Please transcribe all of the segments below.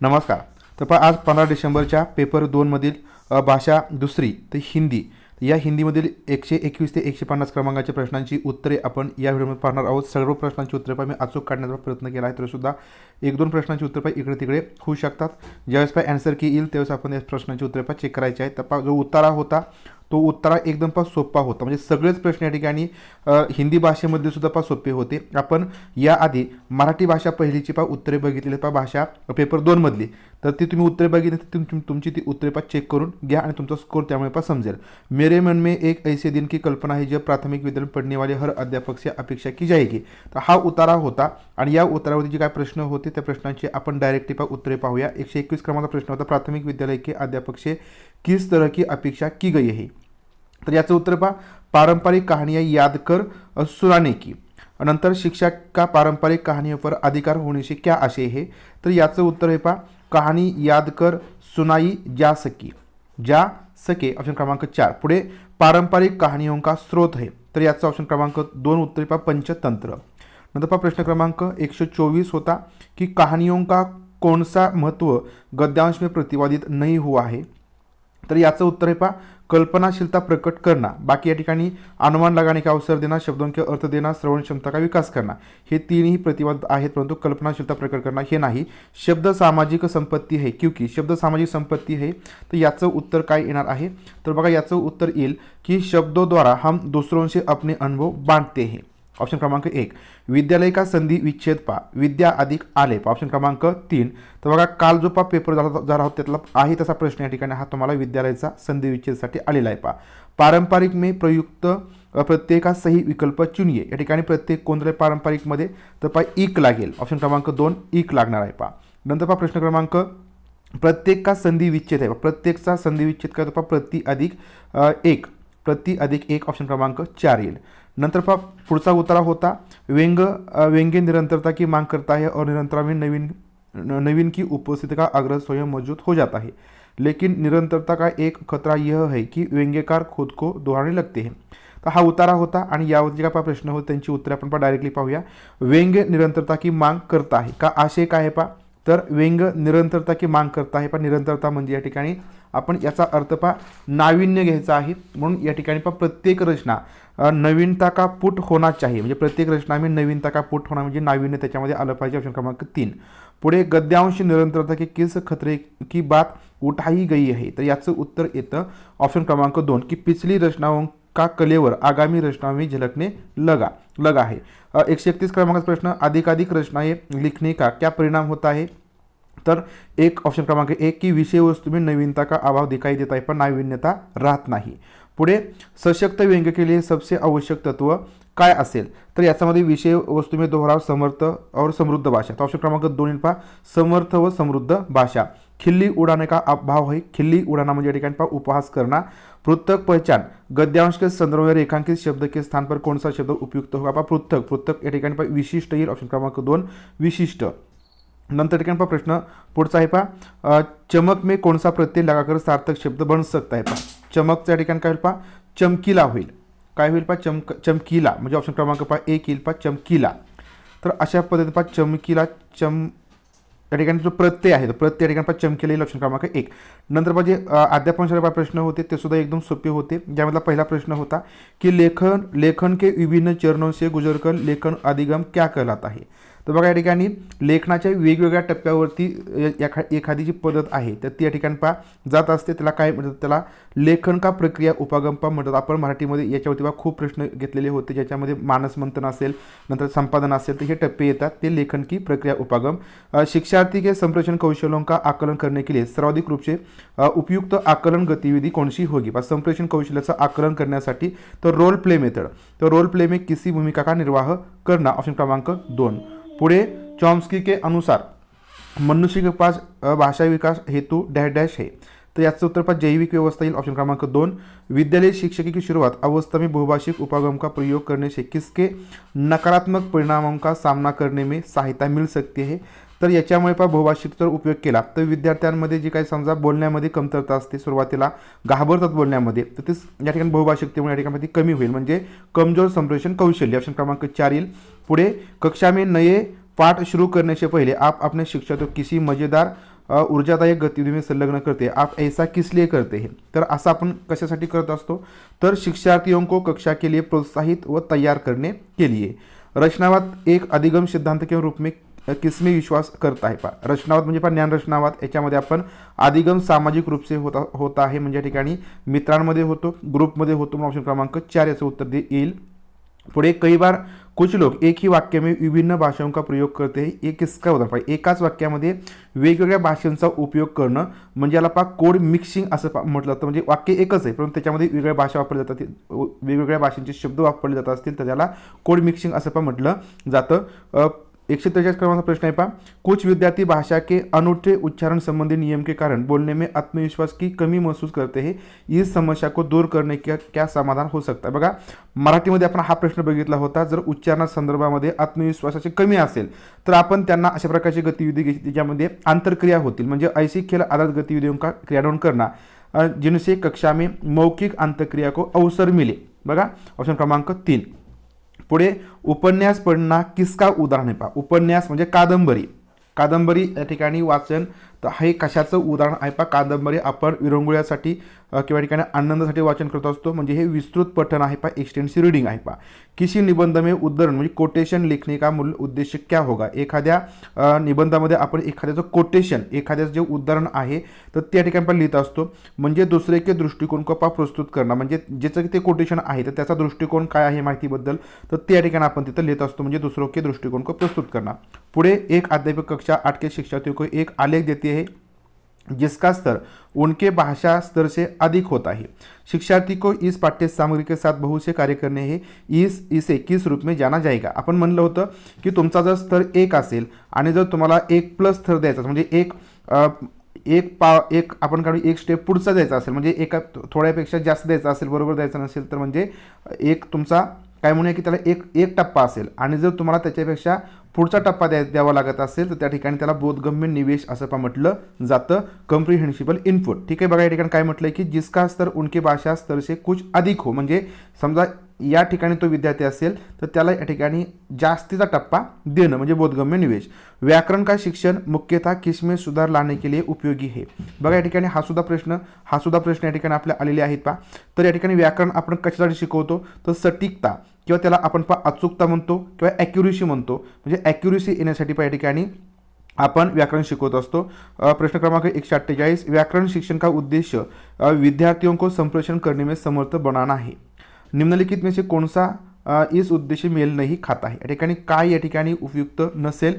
नमस्कार. तर पहा आज पंधरा डिसेंबरच्या पेपर दोनमधील भाषा दुसरी ते हिंदी. या हिंदीमधील एकशे एकवीस ते एकशे पन्नास क्रमांकाच्या प्रश्नांची उत्तरे आपण या व्हिडिओमध्ये पाहणार आहोत. सर्व प्रश्नांची उत्तरे पहा मी अचूक काढण्याचा प्रयत्न केला आहे तरीसुद्धा एक दोन प्रश्नांची उत्तरे पहा इकडे तिकडे होऊ शकतात. ज्यावेळेस पाय ॲन्सर की येईल त्यावेळेस आपण या प्रश्नांची उत्तरे पहा चेक करायची आहे. तर जो उतारा होता तो उत्तरा एकदम फार सोपा होता. म्हणजे सगळेच प्रश्न या ठिकाणी हिंदी भाषेमध्ये सुद्धा फार सोपे होते. आपण याआधी मराठी भाषा पहिलीची पा उत्तरे बघितलेली पा भाषा पेपर दोनमधली तर ती तुम्ही उत्तरे बघितली तर तुम, तुम, तुमची ती उत्तरे पा चेक करून घ्या आणि तुमचा स्कोर त्यामुळे पा समजेल. मेरे मन में एक ऐसे दिन की कल्पना है जब प्राथमिक विद्यालय में पढ़ने वाले हर अध्यापक से अपेक्षा की जाएगी. तर हा उतारा होता आणि या उतारावरती जे काय प्रश्न होते त्या प्रश्नांचे आपण डायरेक्टली पा उत्तरे पाहूया. एकशे एकवीस क्रमांकाचा प्रश्न होता प्राथमिक विद्यालय के अध्यापक से किस तरह की अपेक्षा की गई है? तर याचं उत्तर पहा. पारंपरिक कहानियाँ याद कर सुनाने की नंतर शिक्षक का पारंपरिक कहानियों पर अधिकार होने से क्या आशय है? तर याचं उत्तर आहे पहा. कहाणी याद कर सुनाई जा सकी. जा सके ऑप्शन क्रमांक चार. पुढे पारंपरिक कहानियों का स्रोत है? तर याचं ऑप्शन क्रमांक दोन उत्तर पहा पंचतंत्र. नंतर पहा प्रश्न क्रमांक एकशे चोवीस होता कि कहानियों का कौन सा महत्त्व गद्यांश में प्रतिपादित नहीं हुआ है? तर याचं उत्तर आहे पहा कल्पनाशीलता प्रकट करना बाकी या ठिकाणी अनुमान लगाने का अवसर देना शब्दों के अर्थ देना श्रवण क्षमता का विकास करना हे तीनही प्रतिवाद आहेत परंतु कल्पनाशीलता प्रकट करना हे नाही. शब्द सामाजिक संपत्ती आहे क्योंकि शब्द सामाजिक संपत्ती आहे तर याचं उत्तर काय येणार आहे? तर बघा याचं उत्तर येईल की शब्दोद्वारा हम दुसऱ्यांशी अपने अनुभव बांधते हैं. ऑप्शन क्रमांक एक. विद्यालय का संधी विच्छेद पा. विद्या अधिक आले. ऑप्शन क्रमांक तीन. तर बघा काल जो पा पेपर झाला झाला होता त्यातला आहे तसा प्रश्न या ठिकाणी. हा तुम्हाला विद्यालयाचा संधी विच्छेदसाठी आलेला आहे पा पारंपरिक मे प्रयुक्त अ, प्रत्येका सही विकल्प चुनिये. या ठिकाणी प्रत्येक कोणत्या पारंपरिकमध्ये तर पा इक लागेल. ऑप्शन क्रमांक दोन इक लागणार आहे पा नंतर पहा प्रश्न क्रमांक प्रत्येक का संधी विच्छेद आहे प्रत्येकचा संधी विच्छेद काय तर पहा. प्रति अधिक एक. प्रति अधिक एक ऑप्शन क्रमांक चार येईल. नंतर पहा पुढचा उतारा होता व्यंग व्यंग्य निरंतरता की मांग करता है और निरंतरता में नवीन नवीन की उपस्थिति का आग्रह स्वयं मौजूद हो जाता है। लेकिन निरंतरता का एक खतरा यह है कि व्यंग्यकार खुद को दोहराने लगते हैं। तर हा उतारा होता आणि यावरती काय पहा प्रश्न होते त्यांची उत्तरे आपण पहा डायरेक्टली पाहूया. व्यंग्य निरंतरता की मांग करता है का आशय काय आहे पहा? तर व्यंग निरंतरता की मांग करता आहे पण निरंतरता म्हणजे या ठिकाणी आपण याचा अर्थ पहा नाविन्य घ्यायचा आहे. म्हणून या ठिकाणी पहा प्रत्येक रचना नवीनता का पुट होना चाहिए? म्हणजे प्रत्येक रचना मी नवीनता का पुट होणं म्हणजे नाविन्य त्याच्यामध्ये आलं पाहिजे. ऑप्शन क्रमांक तीन. पुढे गद्यांश निरंतरता की किस खतरे की बात उठाही गई आहे तर याचं उत्तर येतं ऑप्शन क्रमांक दोन की पिछली रचनाओं का कलेवर आगामी रचनाओं में झलकने लगा लगा आहे एकशे एकतीस क्रमांकाचा प्रश्न अधिकाधिक रचनाएं लिखने का? क्या परिणाम होता है तर एक ऑप्शन क्रमांक एक की विषय वस्तु में नवीनता का अभाव दिखाई देता है पण नाविन्यता राहत नाही. पुढे सशक्त व्यंग के लिए सबसे आवश्यक तत्व. काय असेल? तर याच्यामध्ये विषय वस्तू में दोहराव समर्थ और समृद्ध भाषा. तर ऑप्शन क्रमांक दोन पहा. समर्थ व समृद्ध भाषा. खिल्ली उडाने का अभाव है? खिल्ली उडाना म्हणजे या ठिकाणी पहा उपहास करना. पृथक पहचान. गद्यांश के संदर्भ में रेखांकित शब्द के स्थान पर कौन सा शब्द उपयुक्त होगा? पहा पृथक. पृथक या ठिकाणी पहा विशिष्ट येईल. ऑप्शन क्रमांक दोन विशिष्ट. नंतर ठिकाणी पहा प्रश्न पुढचा आहे पहा. चमक में कोणसा प्रत्यय लगाकर सार्थक शब्द बन सकता है? पहा चमकच्या ठिकाणी काय होईल पहा चमकीला होईल. काय होईल पा चमक चमकीला म्हणजे ऑप्शन क्रमांक पा एक येईल पा चमकीला. तर अशा पद्धतीने पा चमकीला चम या ठिकाणी जो प्रत्यय आहे तो प्रत्यय या ठिकाणी पा चमकीला येईल ऑप्शन क्रमांक एक. नंतर पा जे अध्यापनशाला पा प्रश्न होते ते सुद्धा एकदम सोपे होते. ज्यामधला पहिला प्रश्न होता की लेखन लेखन के विभिन्न चरणों से गुजरकर लेखन अधिगम क्या कहलाता है? तर बघा या ठिकाणी लेखनाच्या वेगवेगळ्या टप्प्यावरती एखा एखादी जी पद्धत आहे तर ती या ठिकाणी पहा जात असते त्याला काय म्हणतात त्याला लेखन का प्रक्रिया उपागम पहा म्हणतात. आपण मराठीमध्ये याच्यावरती बा खूप प्रश्न घेतलेले होते ज्याच्यामध्ये मानसमंथन असेल नंतर संपादन असेल तर हे टप्पे येतात ते लेखन की प्रक्रिया उपागम. शिक्षार्थी के संप्रेषण कौशलों का आकलन करने के लिए सर्वाधिक रूप से उपयुक्त आकलन गतिविधि कौन सी होगी? बा संप्रेषण कौशल्याचं आकलन करण्यासाठी तर रोल प्ले मेथड तर रोल प्ले में किसी भूमिका का निर्वाह करना ऑप्शन क्रमांक दोन. पुढे चॉम्स्की के अनुसार मनुष्य के पास भाषा विकास हेतु डैश डैश है। तो याचं उत्तर पहा जैविक व्यवस्था येईल ऑप्शन क्रमांक दोन. विद्यालय शिक्षकी की शुरुआत अवस्था में बहुभाषिक उपागम का प्रयोग करने से किसके नकारात्मक परिणामों का सामना करने में सहायता मिल सकती है? तर याच्यामुळे पहा बहुभाषिक जर उपयोग केला. तर विद्यार्थ्यांमध्ये जी काही समजा बोलण्यामध्ये कमतरता असते सुरुवातीला घाबरतात बोलण्यामध्ये तर ते या ठिकाणी बहुभाषिकतेमुळे या ठिकाणी कमी होईल. म्हणजे कमजोर संप्रेषण कौशल्य ऑप्शन क्रमांक चार येईल. पुढे कक्षा में नये पाठ शुरू करने से पहले. आप अपने शिक्षक को किसी मज़ेदार ऊर्जादायक गतिविधि में संलग्न करते. आप ऐसा किस लिए करते हैं. तर असं आपण कशासाठी करत असतो? तर शिक्षार्थियों को कक्षा के लिए प्रोत्साहित व तैयार करने के लिए. रचनावाद एक अधिगम सिद्धांत के रूप में किसमें विश्वास करत आहे. पा रचनावाद म्हणजे पा ज्ञान रचनावाद याच्यामध्ये आपण अधिगम सामाजिक रूप से होता होता आहे. म्हणजे या ठिकाणी मित्रांमध्ये होतो ग्रुपमध्ये होतो म्हणून ऑप्शन क्रमांक चार याचं उत्तर दे येईल. पुढे कई बार कुछ लोग एक ही वाक्य में विभिन्न भाषाओं का प्रयोग करते हैं. ये किसका उदाहरण? पाहिजे एकाच वाक्यामध्ये वेगवेगळ्या भाषांचा उपयोग करणं म्हणजे याला पा कोड मिक्सिंग असं पा म्हटलं जातं. म्हणजे वाक्य एकच आहे परंतु त्याच्यामध्ये वेगवेगळ्या भाषा वापरल्या जातात. वेगवेगळ्या भाषांचे शब्द वापरले जात असतील तर त्याला कोड मिक्सिंग असं पा म्हटलं जातं. एकशे त्रेचाळीस क्रमांक प्रश्न आहे पा कुछ विद्यार्थी भाषा के अनूठे उच्चारण संबंधी नियम के कारण बोलने में आत्मविश्वास की कमी महसूस करते हैं। इस समस्या को दूर करने का क्या समाधान हो सकता है? बघा मराठीमध्ये आपण हा प्रश्न बघितला होता जर उच्चारणा संदर्भामध्ये आत्मविश्वासाची कमी असेल तर आपण त्यांना अशा प्रकारची गतिविधी घ्यायची ज्यामध्ये आंतरक्रिया होतील म्हणजे ऐसी खेल आधारित गतिविधियों का क्रियाडोन करना जिनसे कक्षा में मौखिक आंतरक्रिया को अवसर मिले। बघा ऑप्शन क्रमांक तीन. पुढे उपन्यास पडणा किसका उदाहरण पहा. उपन्यास म्हणजे कादंबरी. कादंबरी या ठिकाणी वाचन तर हे कशाचं उदाहरण आहे पा कादंबरी आपण विरंगुळ्यासाठी किंवा ठिकाणी आनंदासाठी वाचन करत असतो. म्हणजे हे विस्तृत पठन आहे पहा एक्सटेन्सिव्ह रिडिंग आहे पहा. किसी निबंध में उद्धरण म्हणजे कोटेशन लिखणे का मूल उद्देश क्या होगा? एखाद्या निबंधामध्ये आपण एखाद्याचं कोटेशन एखाद्याचं जे उदाहरण आहे तर त्या ठिकाणी आपण लिहित असतो म्हणजे दुसरे के दृष्टिकोन को पा प्रस्तुत करणं. म्हणजे ज्याचं ते कोटेशन आहे तर त्याचा दृष्टिकोन काय आहे माहितीबद्दल तर त्या ठिकाणी आपण तिथं लिहित असतो म्हणजे दुसरों के दृष्टिकोन को प्रस्तुत करना पुढे एक अध्यापक कक्षा आठ के शिक्षार्थियों को एक आलेख देते. है जिसका स्तर उनके भाषा स्तर से अधिक होता है। शिक्षार्थी को इस पाठ्य सामग्री के साथ बहुत से कार्य करने हे। इस इसे किस रूप में जाना जाएगा? आपण म्हणलं होतं की तुमचा जर स्तर एक असेल आणि जर तुम्हाला एक प्लस स्तर द्यायचा असेल, म्हणजे एक एक पा एक आपण काढू एक स्टेप पुढचा द्यायचा असेल म्हणजे एका थोड्यापेक्षा जास्त द्यायचा असेल बरोबर द्यायचा नसेल तर म्हणजे एक तुमचा काय म्हणूया की त्याला एक एक टप्पा असेल. आणि जर तुम्हाला त्याच्यापेक्षा पुढचा टप्पा द्या द्यावा लागत असेल तर त्या ठिकाणी त्याला बोधगम्य निवेश असं पा म्हटलं जातं. कम्प्रिहेन्शिबल इनपुट ठीक आहे बघा या ठिकाणी काय म्हटलंय की जिसका स्तर उनके भाषा स्तर से कुछ अधिक हो. म्हणजे समजा या ठिकाणी तो विद्यार्थी असेल तर त्याला या ठिकाणी जास्तीचा टप्पा देणं म्हणजे बोधगम्य निवेश. व्याकरण का शिक्षण? मुख्यतः किसमें सुधार लाने के लिए उपयोगी आहे बघा या ठिकाणी हा सुद्धा प्रश्न हा सुद्धा प्रश्न या ठिकाणी आपल्या आलेले आहेत पा तर या ठिकाणी व्याकरण आपण कशासाठी शिकवतो? तर सटीकता किंवा त्याला आपण पा अचूकता म्हणतो किंवा ॲक्युरेसी म्हणतो. म्हणजे ॲक्युरेसी येण्यासाठी पा या ठिकाणी आपण व्याकरण शिकवत असतो. प्रश्न क्रमांक एकशे अठ्ठेचाळीस. व्याकरण शिक्षण का उद्देश्य विद्यार्थियों को संप्रेषण करने में समर्थ बनाना है. निम्नलिखित में से कौन सा इस उद्देश्य मेल नाही खाता है या ठिकाणी काय या ठिकाणी उपयुक्त नसेल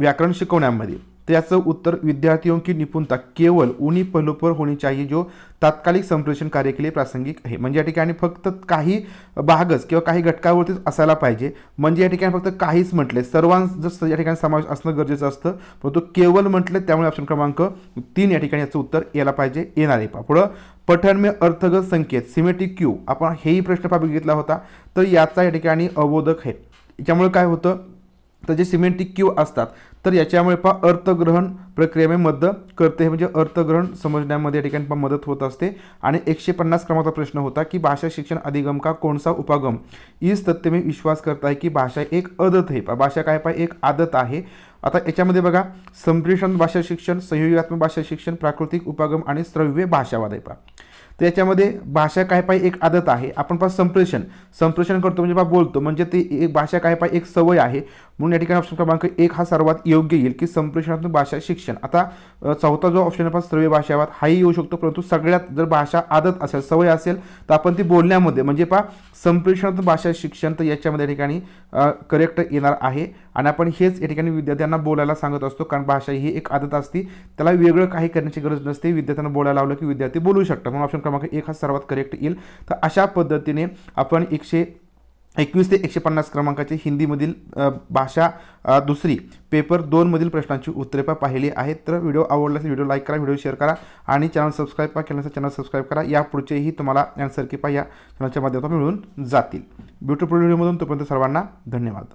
व्याकरण शिकवण्यामध्ये? त्याचं उत्तर विद्यार्थियों की निपुणता केवळ उन्हीं पहलू पर होनी चाहिए जो तात्कालिक संप्रेषण कार्य के लिए प्रासंगिक आहे. म्हणजे या ठिकाणी फक्त काही भागच किंवा काही घटकावरतीच असायला पाहिजे. म्हणजे या ठिकाणी फक्त काहीच म्हटले. सर्वांचं या ठिकाणी समावेश असणं गरजेचं असतं परंतु केवळ म्हटलं त्यामुळे ऑप्शन क्रमांक तीन या ठिकाणी याचं उत्तर यायला पाहिजे येणार आहे. पुढं पठण में अर्थगत संकेत सिमेटिक क्यू आपण हेही प्रश्न पा बघितला होता. तर याचा या ठिकाणी अवबोधक आहे. त्यामुळे काय होतं? तर जे सिमेंटिक क्यू असतात तर याच्यामुळे पहा अर्थग्रहण प्रक्रियेमध्ये मदत करते. म्हणजे अर्थग्रहण समजण्यामध्ये या ठिकाणी पा मदत होत असते. आणि एकशे पन्नास क्रमांकाचा प्रश्न होता की भाषा शिक्षण अधिगम का कोणसा उपागम? इस तथ्य मी विश्वास करता आहे की भाषा एक आदत आहे. भाषा काय पाय एक आदत आहे. आता याच्यामध्ये बघा संप्रेषण भाषा शिक्षण संयोगात्मक भाषा शिक्षण प्राकृतिक उपागम आणि श्रव्य भाषावाद आहे पा तर याच्यामध्ये भाषा काय पाय एक आदत आहे. आपण पहा संप्रेषण. संप्रेषण करतो म्हणजे पहा बोलतो. म्हणजे ते एक भाषा काय पाय एक सवय आहे. म्हणून या ठिकाणी ऑप्शन क्रमांक एक हा सर्वात योग्य येईल की संप्रेषणात्मक भाषा शिक्षण. आता चौथा जो ऑप्शन आहे पा श्रव्य भाषावाद हाही येऊ शकतो परंतु सगळ्यात जर भाषा आदत असेल सवय असेल तर आपण ती बोलण्यामध्ये म्हणजे पा संप्रेषणात्मक भाषा शिक्षण तर याच्यामध्ये या ठिकाणी करेक्ट येणार आहे. आणि आपण हेच या ठिकाणी विद्यार्थ्यांना बोलायला सांगत असतो कारण भाषा ही एक आदत असते त्याला वेगळं काही करण्याची गरज नसते. विद्यार्थ्यांना बोलायला लावलं की विद्यार्थी बोलू शकतात. म्हणून ऑप्शन क्रमांक एक हा सर्वात करेक्ट येईल. तर अशा पद्धतीने आपण एकशे एकवीस ते एकशे पन्नास क्रमांकाचे हिंदीमधील भाषा दुसरी पेपर दोनमधील प्रश्नांची उत्तरे पा पाहिली आहेत. तर व्हिडिओ आवडल्यास व्हिडिओ लाईक करा व्हिडिओ शेअर करा आणि चॅनल सबस्क्राईब पा केल्यानंतर चॅनल सबस्क्राईब करा. या पुढचेही तुम्हाला आन्सर की पा या चॅनलच्या माध्यमातून मिळून जातील. ब्युटिफुल व्हिडिओमधून तोपर्यंत सर्वांना धन्यवाद.